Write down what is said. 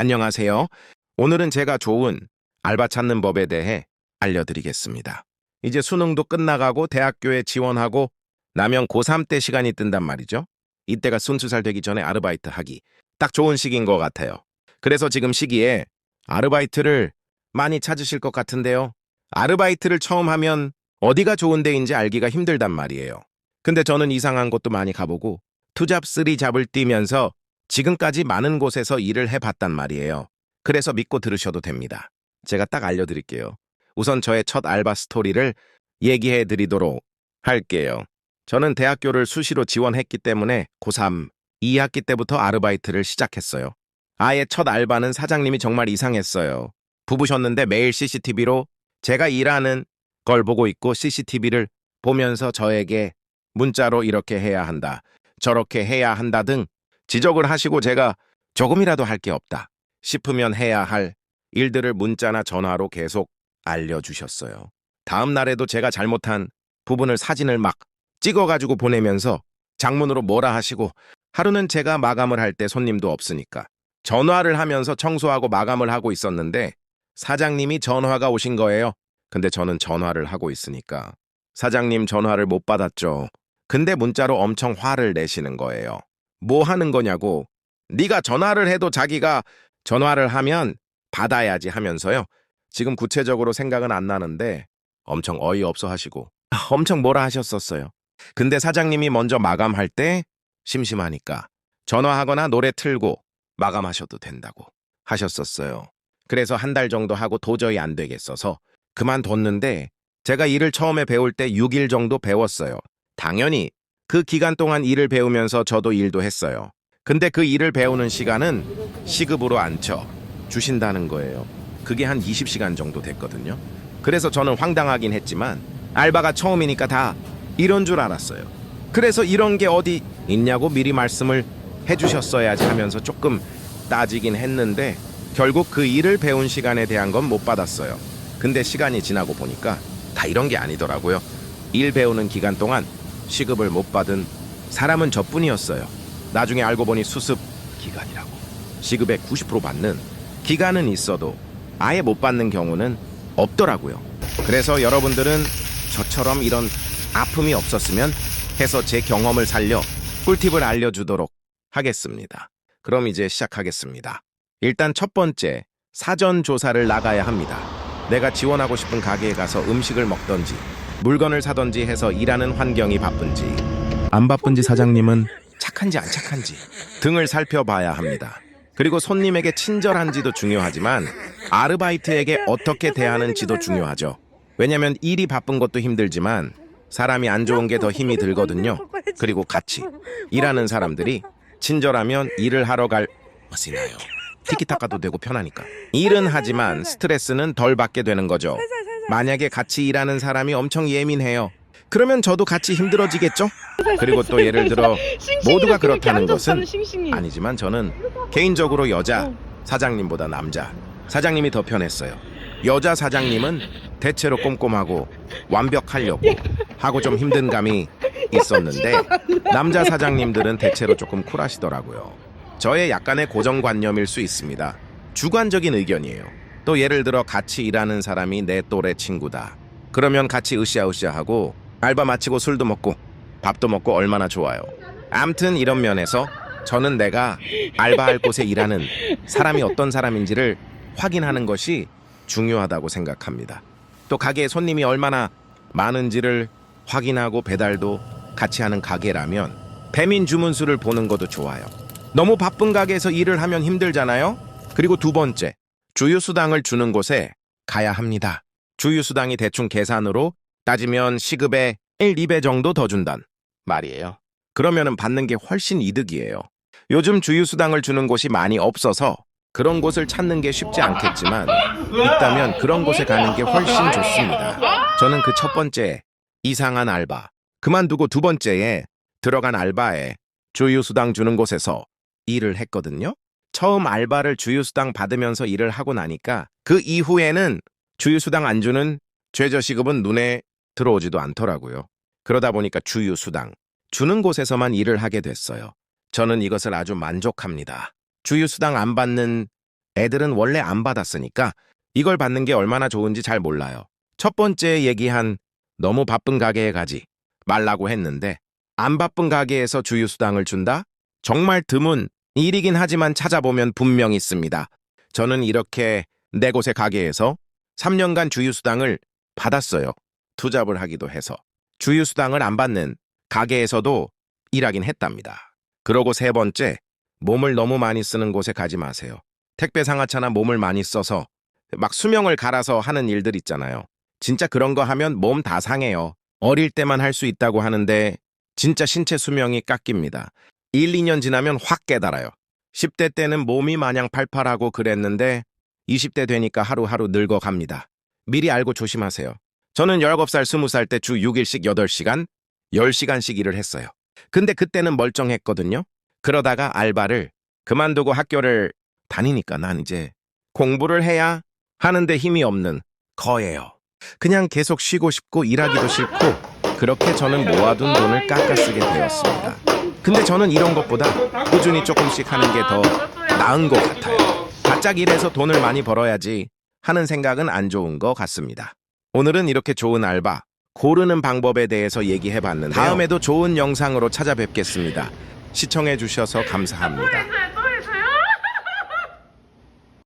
안녕하세요. 오늘은 제가 좋은 알바 찾는 법에 대해 알려드리겠습니다. 이제 수능도 끝나가고 대학교에 지원하고 나면 고3 때 시간이 뜬단 말이죠. 이때가 순수살 되기 전에 아르바이트 하기 딱 좋은 시기인 것 같아요. 그래서 지금 시기에 아르바이트를 많이 찾으실 것 같은데요. 아르바이트를 처음 하면 어디가 좋은 데인지 알기가 힘들단 말이에요. 근데 저는 이상한 곳도 많이 가보고 투잡 쓰리 잡을 뛰면서 지금까지 많은 곳에서 일을 해봤단 말이에요. 그래서 믿고 들으셔도 됩니다. 제가 딱 알려드릴게요. 우선 저의 첫 알바 스토리를 얘기해 드리도록 할게요. 저는 대학교를 수시로 지원했기 때문에 고3 2학기 때부터 아르바이트를 시작했어요. 아예 첫 알바는 사장님이 정말 이상했어요. 부부셨는데 매일 CCTV로 제가 일하는 걸 보고 있고 CCTV를 보면서 저에게 문자로 이렇게 해야 한다, 저렇게 해야 한다 등 지적을 하시고 제가 조금이라도 할 게 없다 싶으면 해야 할 일들을 문자나 전화로 계속 알려주셨어요. 다음 날에도 제가 잘못한 부분을 사진을 막 찍어가지고 보내면서 장문으로 뭐라 하시고 하루는 제가 마감을 할 때 손님도 없으니까 전화를 하면서 청소하고 마감을 하고 있었는데 사장님이 전화가 오신 거예요. 근데 저는 전화를 하고 있으니까 사장님 전화를 못 받았죠. 근데 문자로 엄청 화를 내시는 거예요. 뭐 하는 거냐고. 네가 전화를 해도 자기가 전화를 하면 받아야지 하면서요. 지금 구체적으로 생각은 안 나는데 엄청 어이없어 하시고 엄청 뭐라 하셨었어요. 근데 사장님이 먼저 마감할 때 심심하니까 전화하거나 노래 틀고 마감하셔도 된다고 하셨었어요. 그래서 한 달 정도 하고 도저히 안 되겠어서 그만뒀는데 제가 일을 처음에 배울 때 6일 정도 배웠어요. 당연히 그 기간 동안 일을 배우면서 저도 일도 했어요. 근데 그 일을 배우는 시간은 시급으로 안 쳐 주신다는 거예요. 그게 한 20시간 정도 됐거든요. 그래서 저는 황당하긴 했지만 알바가 처음이니까 다 이런 줄 알았어요. 그래서 이런 게 어디 있냐고 미리 말씀을 해주셨어야지 하면서 조금 따지긴 했는데 결국 그 일을 배운 시간에 대한 건 못 받았어요. 근데 시간이 지나고 보니까 다 이런 게 아니더라고요. 일 배우는 기간 동안 시급을 못 받은 사람은 저뿐이었어요. 나중에 알고 보니 수습 기간이라고. 시급의 90% 받는 기간은 있어도 아예 못 받는 경우는 없더라고요. 그래서 여러분들은 저처럼 이런 아픔이 없었으면 해서 제 경험을 살려 꿀팁을 알려주도록 하겠습니다. 그럼 이제 시작하겠습니다. 일단 첫 번째, 사전 조사를 나가야 합니다. 내가 지원하고 싶은 가게에 가서 음식을 먹던지, 물건을 사던지 해서 일하는 환경이 바쁜지, 안 바쁜지 사장님은 착한지 안 착한지 등을 살펴봐야 합니다. 그리고 손님에게 친절한지도 중요하지만 아르바이트에게 어떻게 대하는지도 중요하죠. 왜냐면 일이 바쁜 것도 힘들지만 사람이 안 좋은 게 더 힘이 들거든요. 그리고 같이 일하는 사람들이 친절하면 일을 하러 갈 멋이나요. 티키타카도 되고 편하니까. 일은 하지만 스트레스는 덜 받게 되는 거죠. 만약에 같이 일하는 사람이 엄청 예민해요. 그러면 저도 같이 힘들어지겠죠? 그리고 또 예를 들어 모두가 그렇다는 것은 아니지만 저는 개인적으로 여자 사장님보다 남자 사장님이 더 편했어요. 여자 사장님은 대체로 꼼꼼하고 완벽하려고 하고 좀 힘든 감이 있었는데 남자 사장님들은 대체로 조금 쿨하시더라고요. 저의 약간의 고정관념일 수 있습니다. 주관적인 의견이에요. 또 예를 들어 같이 일하는 사람이 내 또래 친구다. 그러면 같이 으쌰으쌰하고 알바 마치고 술도 먹고 밥도 먹고 얼마나 좋아요. 암튼 이런 면에서 저는 내가 알바할 곳에 일하는 사람이 어떤 사람인지를 확인하는 것이 중요하다고 생각합니다. 또 가게에 손님이 얼마나 많은지를 확인하고 배달도 같이 하는 가게라면 배민 주문수를 보는 것도 좋아요. 너무 바쁜 가게에서 일을 하면 힘들잖아요. 그리고 두 번째, 주유수당을 주는 곳에 가야 합니다. 주유수당이 대충 계산으로 따지면 시급의 1, 2배 정도 더 준단 말이에요. 그러면은 받는 게 훨씬 이득이에요. 요즘 주유수당을 주는 곳이 많이 없어서 그런 곳을 찾는 게 쉽지 않겠지만 있다면 그런 곳에 가는 게 훨씬 좋습니다. 저는 그 첫 번째 이상한 알바 그만두고 두 번째에 들어간 알바에 주유수당 주는 곳에서 일을 했거든요. 처음 알바를 주유수당 받으면서 일을 하고 나니까 그 이후에는 주유수당 안 주는 최저시급은 눈에 들어오지도 않더라고요. 그러다 보니까 주유수당 주는 곳에서만 일을 하게 됐어요. 저는 이것을 아주 만족합니다. 주유수당 안 받는 애들은 원래 안 받았으니까 이걸 받는 게 얼마나 좋은지 잘 몰라요. 첫 번째 얘기한 너무 바쁜 가게에 가지 말라고 했는데 안 바쁜 가게에서 주유수당을 준다? 정말 드문 일이긴 하지만 찾아보면 분명 있습니다. 저는 이렇게 네 곳의 가게에서 3년간 주유수당을 받았어요. 투잡을 하기도 해서. 주유수당을 안 받는 가게에서도 일하긴 했답니다. 그러고 세 번째, 몸을 너무 많이 쓰는 곳에 가지 마세요. 택배 상하차나 몸을 많이 써서 막 수명을 갈아서 하는 일들 있잖아요. 진짜 그런 거 하면 몸 다 상해요. 어릴 때만 할 수 있다고 하는데 진짜 신체 수명이 깎입니다. 1, 2년 지나면 확 깨달아요. 10대 때는 몸이 마냥 팔팔하고 그랬는데 20대 되니까 하루하루 늙어갑니다. 미리 알고 조심하세요. 저는 19살, 20살 때 주 6일씩 8시간, 10시간씩 일을 했어요. 근데 그때는 멀쩡했거든요. 그러다가 알바를 그만두고 학교를 다니니까 난 이제 공부를 해야 하는데 힘이 없는 거예요. 그냥 계속 쉬고 싶고 일하기도 싫고 그렇게 저는 모아둔 돈을 깎아 쓰게 되었습니다. 근데 저는 이런 것보다 꾸준히 조금씩 하는 게 더 나은 것 같아요. 바짝 일해서 돈을 많이 벌어야지 하는 생각은 안 좋은 것 같습니다. 오늘은 이렇게 좋은 알바 고르는 방법에 대해서 얘기해 봤는데 다음에도 좋은 영상으로 찾아뵙겠습니다. 시청해 주셔서 감사합니다.